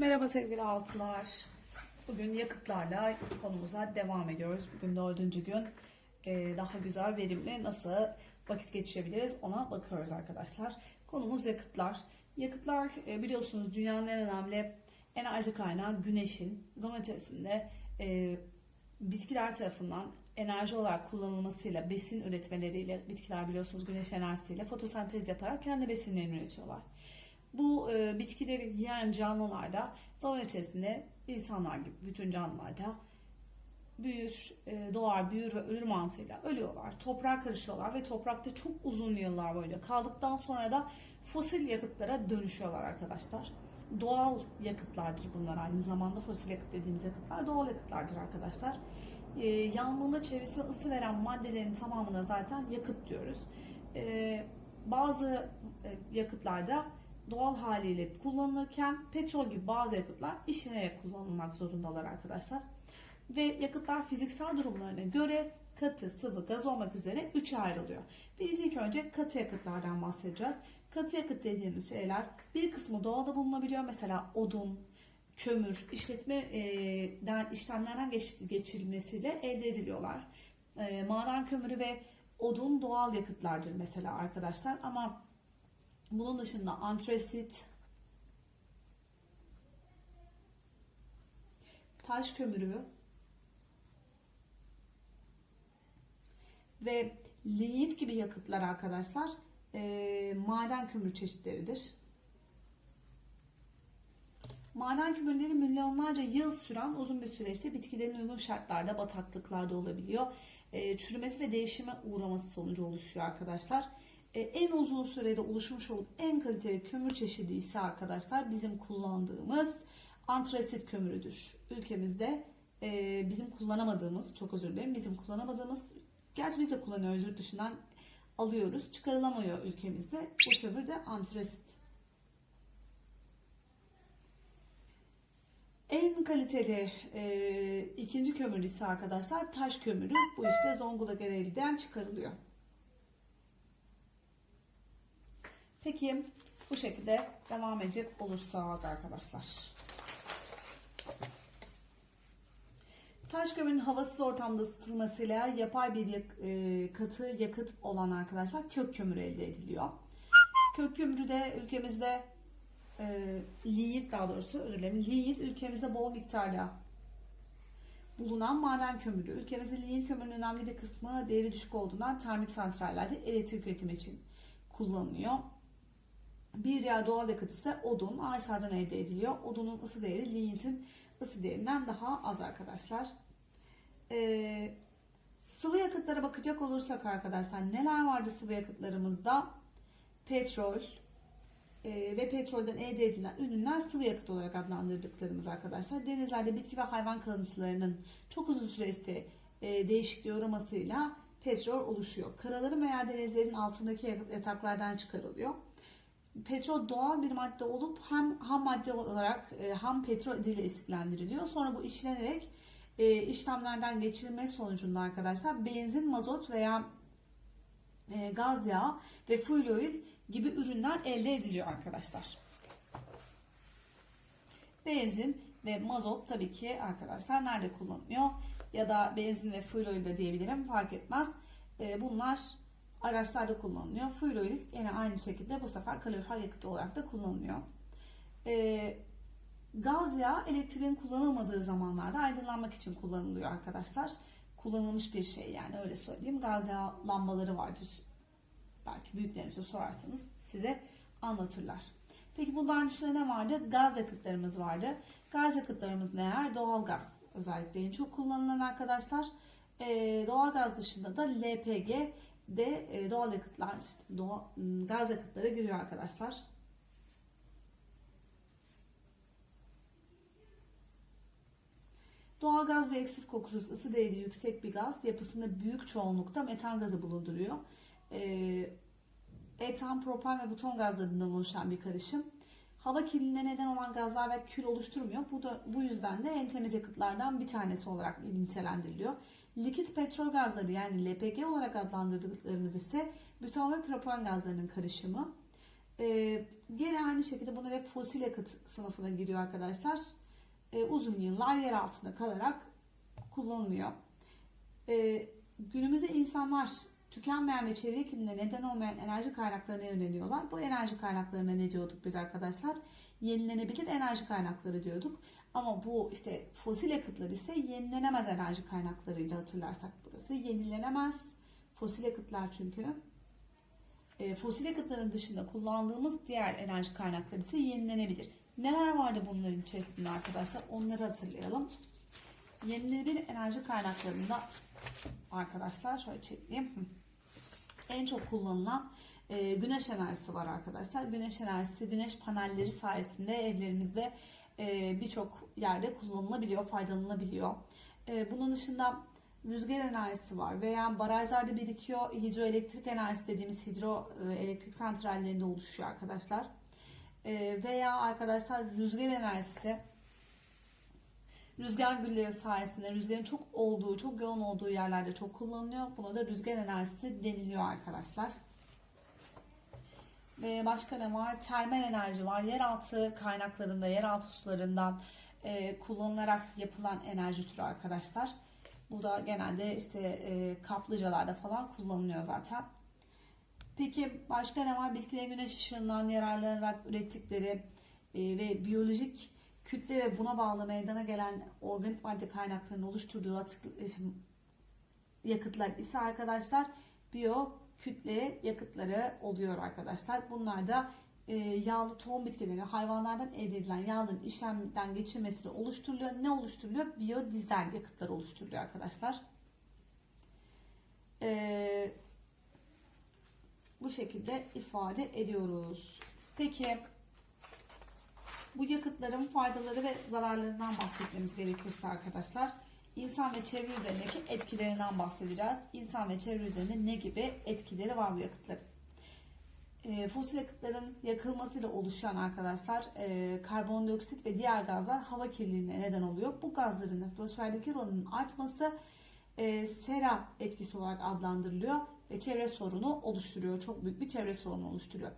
Merhaba sevgili altılar. Bugün yakıtlarla konumuza devam ediyoruz. Bugün dördüncü gün. Ee, daha güzel, verimli nasıl vakit geçirebiliriz ona bakıyoruz arkadaşlar. Konumuz yakıtlar. Yakıtlar e, biliyorsunuz dünyanın en önemli enerji kaynağı güneşin zaman içerisinde e, bitkiler tarafından enerji olarak kullanılmasıyla, besin üretmeleriyle, bitkiler biliyorsunuz güneş enerjisiyle fotosentez yaparak kendi besinlerini üretiyorlar. Bu e, bitkileri yiyen canlılarda zaman içerisinde insanlar gibi bütün canlılarda büyür, e, doğar, büyür ve ölür mantığıyla ölüyorlar. Toprağa karışıyorlar ve toprakta çok uzun yıllar boyunca kaldıktan sonra da fosil yakıtlara dönüşüyorlar arkadaşlar. Doğal yakıtlardır bunlar aynı zamanda fosil yakıt dediğimiz yakıtlar doğal yakıtlardır arkadaşlar. E, yandığında çevresine ısı veren maddelerin tamamına zaten yakıt diyoruz. E, bazı e, yakıtlarda doğal haliyle kullanılırken petrol gibi bazı yakıtlar işlenerek kullanılmak zorundalar arkadaşlar. Ve yakıtlar fiziksel durumlarına göre katı, sıvı, gaz olmak üzere üçe ayrılıyor. Biz ilk önce katı yakıtlardan bahsedeceğiz. Katı yakıt dediğimiz şeyler bir kısmı doğada bulunabiliyor. Mesela odun, kömür, işletmeden işlemlerden geç- geçirilmesiyle elde ediliyorlar. E, Maden kömürü ve odun doğal yakıtlardır mesela arkadaşlar ama bunun dışında antresit, taş kömürü ve lignit gibi yakıtlar arkadaşlar e, maden kömür çeşitleridir. Maden kömürleri milyonlarca yıl süren uzun bir süreçte bitkilerin uygun şartlarda bataklıklarda olabiliyor. E, çürümesi ve değişime uğraması sonucu oluşuyor arkadaşlar. E, en uzun sürede oluşmuş olup en kaliteli kömür çeşidi ise arkadaşlar bizim kullandığımız antresit kömürüdür. Ülkemizde e, bizim kullanamadığımız, çok özür dilerim, bizim kullanamadığımız, gerçi biz de kullanıyoruz yurt dışından alıyoruz, çıkarılamıyor ülkemizde. Bu kömür de antresit. En kaliteli e, ikinci kömür ise arkadaşlar taş kömürü. Bu işte Zonguldak Ereğli'den çıkarılıyor. Peki bu şekilde devam edecek olursak arkadaşlar. Taş kömürün havasız ortamda ısıtılmasıyla yapay bir yak- e, katı yakıt olan arkadaşlar kök kömürü elde ediliyor. Kök kömürü de ülkemizde e, lignit daha doğrusu özür dilerim. Lignit ülkemizde bol miktarda bulunan maden kömürü. Ülkemizde lignit kömürünün önemli bir kısmı değeri düşük olduğundan termik santrallerde elektrik üretimi için kullanılıyor. Bir diğer doğal yakıt ise odun. Ağaçlardan elde ediliyor. Odunun ısı değeri lignitin ısı değerinden daha az arkadaşlar. Ee, sıvı yakıtlara bakacak olursak arkadaşlar neler vardı sıvı yakıtlarımızda? Petrol e, ve petrolden elde edilen ürünler sıvı yakıt olarak adlandırdıklarımız arkadaşlar. Denizlerde bitki ve hayvan kalıntılarının çok uzun süreçte e, değişikliğe uğramasıyla petrol oluşuyor. Karaların veya denizlerin altındaki yakıt- yataklardan çıkarılıyor petrol doğal bir madde olup hem ham madde olarak e, ham petrol adıyla isimlendiriliyor. Sonra bu işlenerek e, işlemlerden geçirilme sonucunda arkadaşlar benzin, mazot veya e, gaz yağı ve fuel oil gibi ürünler elde ediliyor arkadaşlar. Benzin ve mazot tabii ki arkadaşlar nerede kullanılıyor? Ya da benzin ve fuel oil de diyebilirim fark etmez. E, bunlar araçlarda kullanılıyor. Fuel oil yine aynı şekilde bu sefer kalorifer yakıtı olarak da kullanılıyor. Ee, gaz yağı elektriğin kullanılmadığı zamanlarda aydınlanmak için kullanılıyor arkadaşlar. Kullanılmış bir şey yani öyle söyleyeyim. Gaz yağı lambaları vardır. Belki büyüklerinize sorarsanız size anlatırlar. Peki bunların dışında ne vardı? Gaz yakıtlarımız vardı. Gaz yakıtlarımız neler? Doğal gaz özellikle en çok kullanılan arkadaşlar. Ee, doğal gaz dışında da LPG de e, doğal yakıtlar, doğal, m, gaz yakıtları giriyor arkadaşlar. Doğal gaz reaksiz kokusuz ısı değeri yüksek bir gaz yapısında büyük çoğunlukta metan gazı bulunduruyor. E, etan, propan ve buton gazlarından oluşan bir karışım. Hava kirliliğine neden olan gazlar ve kül oluşturmuyor. Bu da bu yüzden de en temiz yakıtlardan bir tanesi olarak nitelendiriliyor. Likit petrol gazları yani LPG olarak adlandırdıklarımız ise buton ve propan gazlarının karışımı. Ee, gene aynı şekilde bunlar hep fosil yakıt sınıfına giriyor arkadaşlar. Ee, uzun yıllar yer altında kalarak kullanılıyor. Ee, günümüzde insanlar tükenmeyen ve çevre kirliliğine neden olmayan enerji kaynaklarına yöneliyorlar. Bu enerji kaynaklarına ne diyorduk biz arkadaşlar? Yenilenebilir enerji kaynakları diyorduk. Ama bu işte fosil yakıtlar ise yenilenemez enerji kaynaklarıydı hatırlarsak burası. Yenilenemez fosil yakıtlar çünkü. E, fosil yakıtların dışında kullandığımız diğer enerji kaynakları ise yenilenebilir. Neler vardı bunların içerisinde arkadaşlar? Onları hatırlayalım. Yenilenebilir enerji kaynaklarında arkadaşlar şöyle çekeyim. En çok kullanılan e, güneş enerjisi var arkadaşlar. Güneş enerjisi, güneş panelleri sayesinde evlerimizde birçok yerde kullanılabiliyor, faydalanılabiliyor. E, bunun dışında rüzgar enerjisi var veya barajlarda birikiyor. Hidroelektrik enerjisi dediğimiz hidro e, santrallerinde oluşuyor arkadaşlar. E, veya arkadaşlar rüzgar enerjisi rüzgar gülleri sayesinde rüzgarın çok olduğu, çok yoğun olduğu yerlerde çok kullanılıyor. Buna da rüzgar enerjisi deniliyor arkadaşlar. Ve başka ne var? Termal enerji var. Yeraltı kaynaklarında, yeraltı sularından e, kullanılarak yapılan enerji türü arkadaşlar. Bu da genelde işte e, kaplıcalarda falan kullanılıyor zaten. Peki başka ne var? Bitkilerin güneş ışığından yararlanarak ürettikleri e, ve biyolojik kütle ve buna bağlı meydana gelen organik madde kaynaklarının oluşturduğu atık, yakıtlar ise arkadaşlar biyo kütle yakıtları oluyor arkadaşlar. Bunlar da e, yağlı tohum bitkileri, hayvanlardan elde edilen yağların işlemden geçirmesiyle oluşturuluyor. Ne oluşturuluyor? Biyodizel yakıtlar oluşturuluyor arkadaşlar. E, bu şekilde ifade ediyoruz. Peki bu yakıtların faydaları ve zararlarından bahsetmemiz gerekirse arkadaşlar insan ve çevre üzerindeki etkilerinden bahsedeceğiz. İnsan ve çevre üzerinde ne gibi etkileri var bu yakıtların? E, fosil yakıtların yakılmasıyla oluşan arkadaşlar e, karbondioksit ve diğer gazlar hava kirliliğine neden oluyor. Bu gazların atmosferdeki rolünün artması e, sera etkisi olarak adlandırılıyor ve çevre sorunu oluşturuyor. Çok büyük bir çevre sorunu oluşturuyor.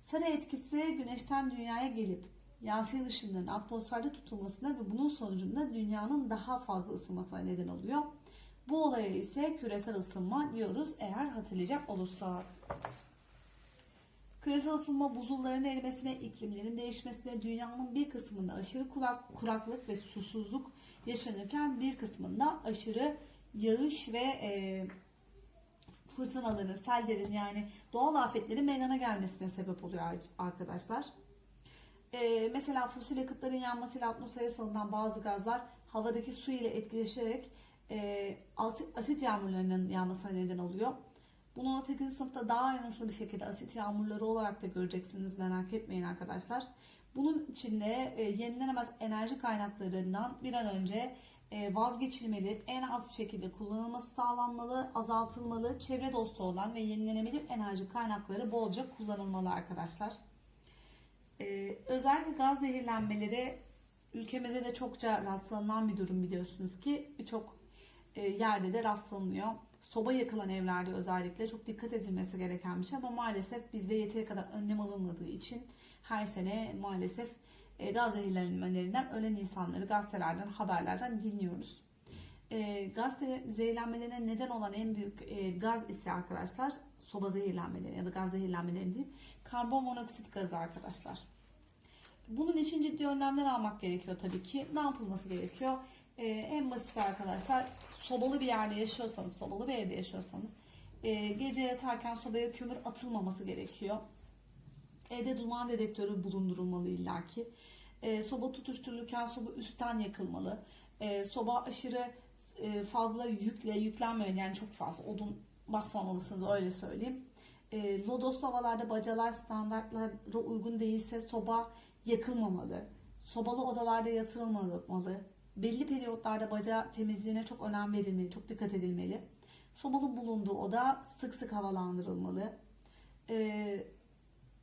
Sera etkisi güneşten dünyaya gelip yansıyan ışınların atmosferde tutulmasına ve bunun sonucunda dünyanın daha fazla ısınmasına neden oluyor. Bu olaya ise küresel ısınma diyoruz eğer hatırlayacak olursak. Küresel ısınma buzulların erimesine, iklimlerin değişmesine, dünyanın bir kısmında aşırı kulak, kuraklık ve susuzluk yaşanırken bir kısmında aşırı yağış ve e, fırtınaların, sellerin yani doğal afetlerin meydana gelmesine sebep oluyor arkadaşlar. E, mesela fosil yakıtların yanmasıyla atmosfere salınan bazı gazlar havadaki su ile etkileşerek e, asit, asit yağmurlarının yağmasına neden oluyor. Bunu 8. sınıfta daha ayrıntılı bir şekilde asit yağmurları olarak da göreceksiniz merak etmeyin arkadaşlar. Bunun içinde e, yenilenemez enerji kaynaklarından bir an önce e, vazgeçilmeli, en az şekilde kullanılması sağlanmalı, azaltılmalı, çevre dostu olan ve yenilenebilir enerji kaynakları bolca kullanılmalı arkadaşlar. E, özellikle gaz zehirlenmeleri ülkemizde de çokça rastlanan bir durum biliyorsunuz ki birçok e, yerde de rastlanıyor. Soba yakılan evlerde özellikle çok dikkat edilmesi gereken bir şey ama maalesef bizde yeteri kadar önlem alınmadığı için her sene maalesef e, gaz zehirlenmelerinden ölen insanları gazetelerden, haberlerden dinliyoruz. E, gaz zehirlenmelerine neden olan en büyük gaz ise arkadaşlar soba zehirlenmeleri ya da gaz zehirlenmeleri değil karbon monoksit gazı arkadaşlar. Bunun için ciddi önlemler almak gerekiyor tabii ki. Ne yapılması gerekiyor? Ee, en basit arkadaşlar sobalı bir yerde yaşıyorsanız, sobalı bir evde yaşıyorsanız e, gece yatarken sobaya kömür atılmaması gerekiyor. Evde duman dedektörü bulundurulmalı illaki. E, soba tutuşturulurken soba üstten yakılmalı. E, soba aşırı e, fazla yükle yüklenmemeli yani çok fazla odun basmamalısınız öyle söyleyeyim. E, lodos havalarda bacalar standartlara uygun değilse soba yakılmamalı. Sobalı odalarda yatırılmalı. Belli periyotlarda baca temizliğine çok önem verilmeli, çok dikkat edilmeli. Sobanın bulunduğu oda sık sık havalandırılmalı. Ee,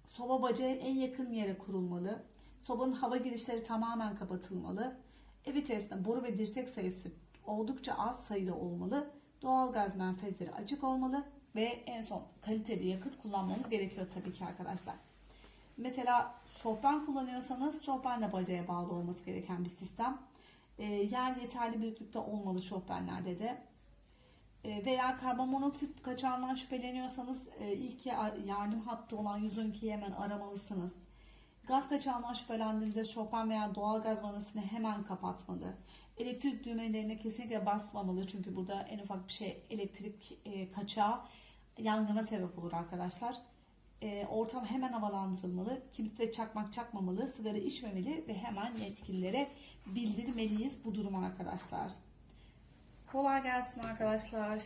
soba bacağı en yakın yere kurulmalı. Sobanın hava girişleri tamamen kapatılmalı. Ev içerisinde boru ve dirsek sayısı oldukça az sayıda olmalı. Doğal gaz menfezleri açık olmalı ve en son kaliteli yakıt kullanmamız gerekiyor tabii ki arkadaşlar. Mesela şofben kullanıyorsanız şofben de bacaya bağlı olması gereken bir sistem. E, yer yeterli büyüklükte olmalı şofbenlerde de. E, veya karbon monoksit kaçağından şüpheleniyorsanız e, ilk ya- yardım hattı olan 112'yi hemen aramalısınız. Gaz kaçağından şüphelendiğinizde şofben veya doğal gaz vanasını hemen kapatmalı. Elektrik düğmelerine kesinlikle basmamalı çünkü burada en ufak bir şey elektrik e, kaçağı yangına sebep olur arkadaşlar. E, ortam hemen havalandırılmalı. Kibrit ve çakmak çakmamalı. Sigara içmemeli ve hemen yetkililere bildirmeliyiz bu durumu arkadaşlar. Kolay gelsin arkadaşlar.